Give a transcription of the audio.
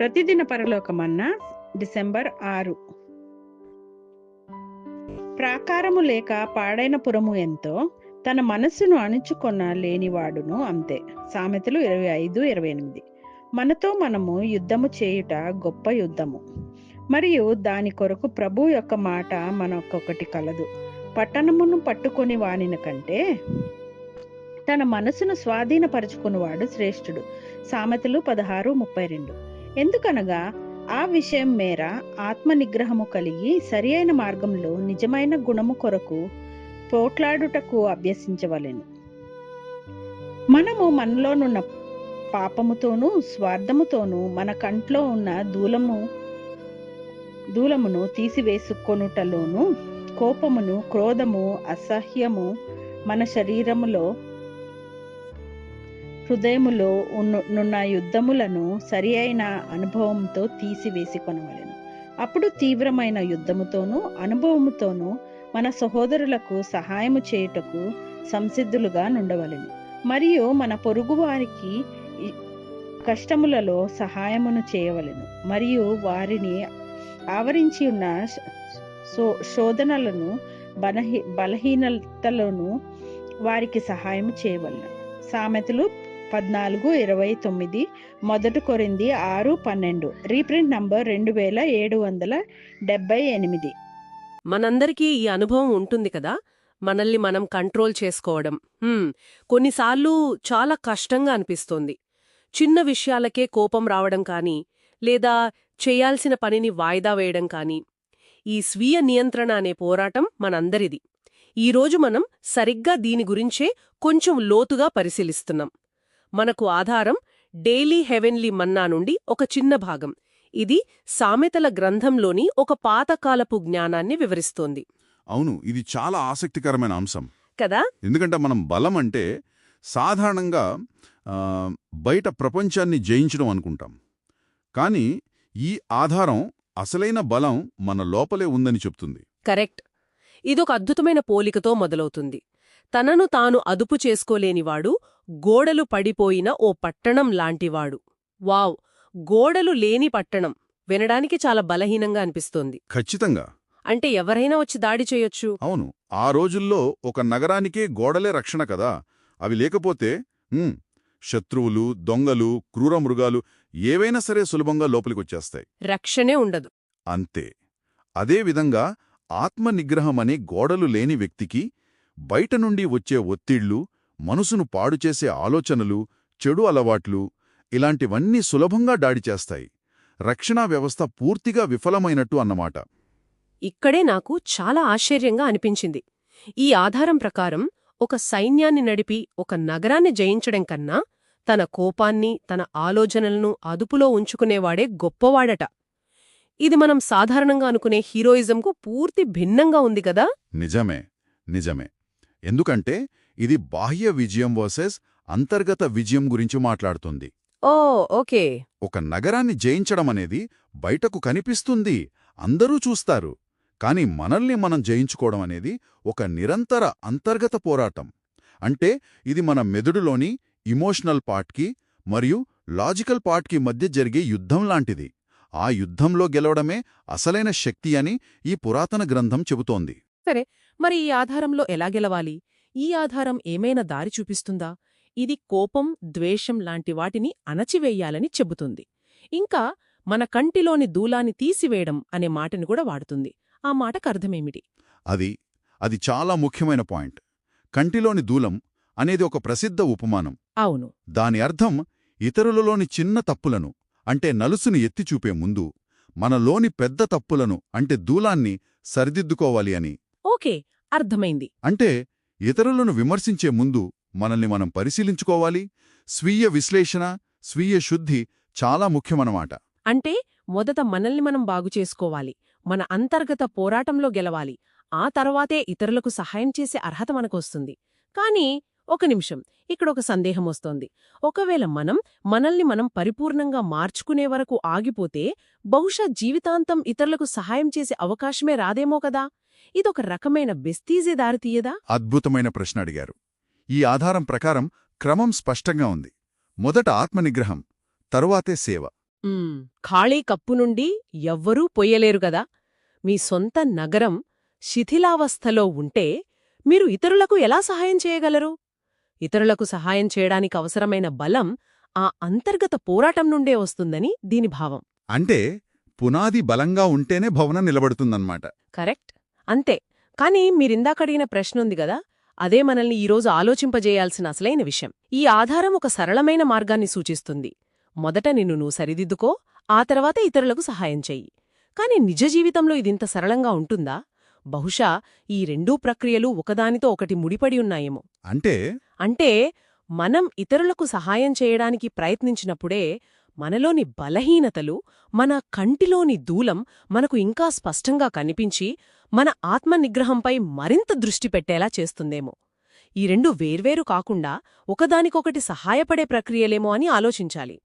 ప్రతిదిన పరలోకమన్న December ఆరు. ప్రాకారము లేక పాడైన పురము ఎంతో తన మనస్సును అణుచుకొన లేనివాడును అంతే. సామెతలు ఇరవై ఐదు ఇరవై ఎనిమిది. మనతో మనము యుద్ధము చేయుట గొప్ప యుద్ధము. మరియు దాని కొరకు ప్రభు యొక్క మాట మనకొకటి కలదు. పట్టణమును పట్టుకొని వానిన కంటే తన మనసును స్వాధీనపరుచుకున్నవాడు శ్రేష్ఠుడు. సామెతలు పదహారు ముప్పై రెండు. ఎందుకనగా ఆ విషయం మేర ఆత్మ నిగ్రహము కలిగి సరి అయిన మార్గంలో నిజమైన గుణము కొరకు పోట్లాడుటకు అభ్యసించవలెను. మనము మనలోనున్న పాపముతోనూ స్వార్థముతోనూ మన కంట్లో ఉన్న దూలము దూలమును తీసివేసుకొనుటలోను కోపమును క్రోధము అసహ్యము మన శరీరములో హృదయములో ఉన్న యుద్ధములను సరి అయిన అనుభవంతో తీసివేసి కొనవలెను అప్పుడు తీవ్రమైన యుద్ధముతోనూ అనుభవముతోనూ మన సహోదరులకు సహాయము చేయుటకు సంసిద్ధులుగా నుండవలెను. మరియు మన పొరుగు వారికి కష్టములలో సహాయమును చేయవలెను. మరియు వారిని ఆవరించి ఉన్న శోధనలను బలహీ బలహీనతలను వారికి సహాయం చేయవలెను. సామెతలు పద్నాలుగు ఇరవై తొమ్మిది మొదటి కొరింది ఆరు పన్నెండు. రీప్రింట్ నంబర్ రెండు వేల ఏడు వందల డెబ్బై ఎనిమిది. మనందరికీ ఈ అనుభవం ఉంటుంది కదా? మనల్ని మనం కంట్రోల్ చేసుకోవడం. కొన్నిసార్లు చాలా కష్టంగా అనిపిస్తోంది. చిన్న విషయాలకే కోపం రావడం కానీ లేదా చేయాల్సిన పనిని వాయిదా వేయడం కానీ ఈ స్వీయ నియంత్రణ అనే పోరాటం మనందరిది. ఈరోజు మనం సరిగ్గా దీని గురించే కొంచెం లోతుగా పరిశీలిస్తున్నాం. మనకు ఆధారం డైలీ హెవెన్లీ మన్నా నుండి ఒక చిన్న భాగం. ఇది సామెతల గ్రంథంలోని ఒక పాతకాలపు జ్ఞానాన్ని వివరిస్తోంది. అవును ఇది చాలా ఆసక్తికరమైన అంశం. కదా? ఎందుకంటే మనం బలం అంటే సాధారణంగా బయట ప్రపంచాన్ని జయించడం అనుకుంటాం. కానీ ఈ ఆధారం అసలైన బలం మన లోపలే ఉందని చెప్తుంది. కరెక్ట్. ఇదొక అద్భుతమైన పోలికతో మొదలవుతుంది. తనను తాను అదుపు చేసుకోలేనివాడు గోడలు పడిపోయిన ఓ పట్టణం లాంటివాడు. వావ్! గోడలు లేని పట్టణం. వినడానికి చాలా బలహీనంగా అనిపిస్తోంది. ఖచ్చితంగా. అంటే ఎవరైనా వచ్చి దాడి చేయొచ్చు? అవును. ఆ రోజుల్లో ఒక నగరానికే గోడలే రక్షణ కదా. అవి లేకపోతే శత్రువులు దొంగలు క్రూర మృగాలు ఏవైనా సరే సులభంగా లోపలికొచ్చేస్తాయి. రక్షణే ఉండదు. అంతే. అదేవిధంగా ఆత్మనిగ్రహమనే గోడలు లేని వ్యక్తికి బయట నుండి వచ్చే ఒత్తిళ్ళు మనసును పాడుచేసే ఆలోచనలు చెడు అలవాట్లు ఇలాంటివన్నీ సులభంగా దాడి చేస్తాయి. రక్షణా వ్యవస్థ పూర్తిగా విఫలమైనట్టు అన్నమాట. ఇక్కడే నాకు చాలా ఆశ్చర్యంగా అనిపించింది. ఈ ఆధారం ప్రకారం ఒక సైన్యాన్ని నడిపి ఒక నగరాన్ని జయించడం కన్నా తన కోపాన్ని తన ఆలోచనలను అదుపులో ఉంచుకునేవాడే గొప్పవాడట. ఇది మనం సాధారణంగా అనుకునే హీరోయిజంకు పూర్తి భిన్నంగా ఉంది కదా? నిజమే నిజమే. ఎందుకంటే ఇది బాహ్య విజయం వర్సెస్ అంతర్గత విజయం గురించి మాట్లాడుతుంది. Oh okay. ఒక నగరాన్ని జయించడం అనేది బయటకు కనిపిస్తుంది అందరూ చూస్తారు. కాని మనల్ని మనం జయించుకోవడం అనేది ఒక నిరంతర అంతర్గత పోరాటం. అంటే ఇది మన మెదడులోని ఇమోషనల్ పార్ట్కి మరియు లాజికల్ పార్ట్కి మధ్య జరిగే యుద్ధం లాంటిది. ఆ యుద్ధంలో గెలవడమే అసలైన శక్తి అని ఈ పురాతన గ్రంథం చెబుతోంది. మరి ఈ ఆధారంలో ఎలా గెలవాలి? ఈ ఆధారం ఏమైనా దారి చూపిస్తుందా? ఇది కోపం ద్వేషం లాంటి వాటిని అణచివేయాలని చెబుతుంది. ఇంకా మన కంటిలోని దూలాన్ని తీసివేయడం అనే మాటని కూడా వాడుతుంది. ఆ మాటకు అర్థమేమిటి? అది అది చాలా ముఖ్యమైన పాయింట్. కంటిలోని దూలం అనేది ఒక ప్రసిద్ధ ఉపమానం. అవును. దాని అర్థం ఇతరులలోని చిన్న తప్పులను అంటే నలుసును ఎత్తిచూపే ముందు మనలోని పెద్ద తప్పులను అంటే దూలాన్ని సరిదిద్దుకోవాలి అని. ఓకే అర్థమైంది. అంటే ఇతరులను విమర్శించే ముందు మనల్ని మనం పరిశీలించుకోవాలి. స్వీయ విశ్లేషణ స్వీయ శుద్ధి చాలా ముఖ్యమన్నమాట. అంటే మొదట మనల్ని మనం బాగుచేసుకోవాలి మన అంతర్గత పోరాటంలో గెలవాలి. ఆ తర్వాతే ఇతరులకు సహాయం చేసే అర్హత మనకొస్తుంది. కానీ ఒక నిమిషం ఇక్కడ ఒక సందేహం వస్తోంది. ఒకవేళ మనం మనల్ని మనం పరిపూర్ణంగా మార్చుకునే వరకు ఆగిపోతే బహుశా జీవితాంతం ఇతరులకు సహాయం చేసే అవకాశమే రాదేమో కదా? ఇదొక రకమైన బెస్తీజే దారితీయదా అద్భుతమైన ప్రశ్న అడిగారు. ఈ ఆధారం ప్రకారం క్రమం స్పష్టంగా ఉంది. మొదట ఆత్మనిగ్రహం తరువాతే సేవ. ఖాళీ కప్పు నుండి ఎవ్వరూ పొయ్యలేరు గదా? మీ సొంత నగరం శిథిలావస్థలో ఉంటే మీరు ఇతరులకు ఎలా సహాయం చేయగలరు? ఇతరులకు సహాయం చేయడానికి అవసరమైన బలం ఆ అంతర్గత పోరాటం నుండే వస్తుందని దీని భావం. అంటే పునాది బలంగా ఉంటేనే భవనం నిలబడుతుందన్నమాట. కరెక్ట్. అంతే. కానీ మీరిందాకడిగిన ప్రశ్న ఉంది గదా అదే మనల్ని ఈరోజు ఆలోచింపజేయాల్సిన అసలైన విషయం. ఈ ఆధారం ఒక సరళమైన మార్గాన్ని సూచిస్తుంది. మొదట నిన్ను నువ్వు సరిదిద్దుకో ఆ తర్వాత ఇతరులకు సహాయం చెయ్యి. కాని నిజ జీవితంలో ఇదింత సరళంగా ఉంటుందా? బహుశా ఈ రెండూ ప్రక్రియలు ఒకదానితో ఒకటి ముడిపడి ఉన్నాయేమో. అంటే? అంటే మనం ఇతరులకు సహాయం చేయడానికి ప్రయత్నించినప్పుడే మనలోని బలహీనతలు మన కంటిలోని దూలం మనకు ఇంకా స్పష్టంగా కనిపించి మన ఆత్మనిగ్రహంపై మరింత దృష్టి పెట్టేలా చేస్తుందేమో. ఈ రెండు వేర్వేరు కాకుండా ఒకదానికొకటి సహాయపడే ప్రక్రియలేమో అని ఆలోచించాలి.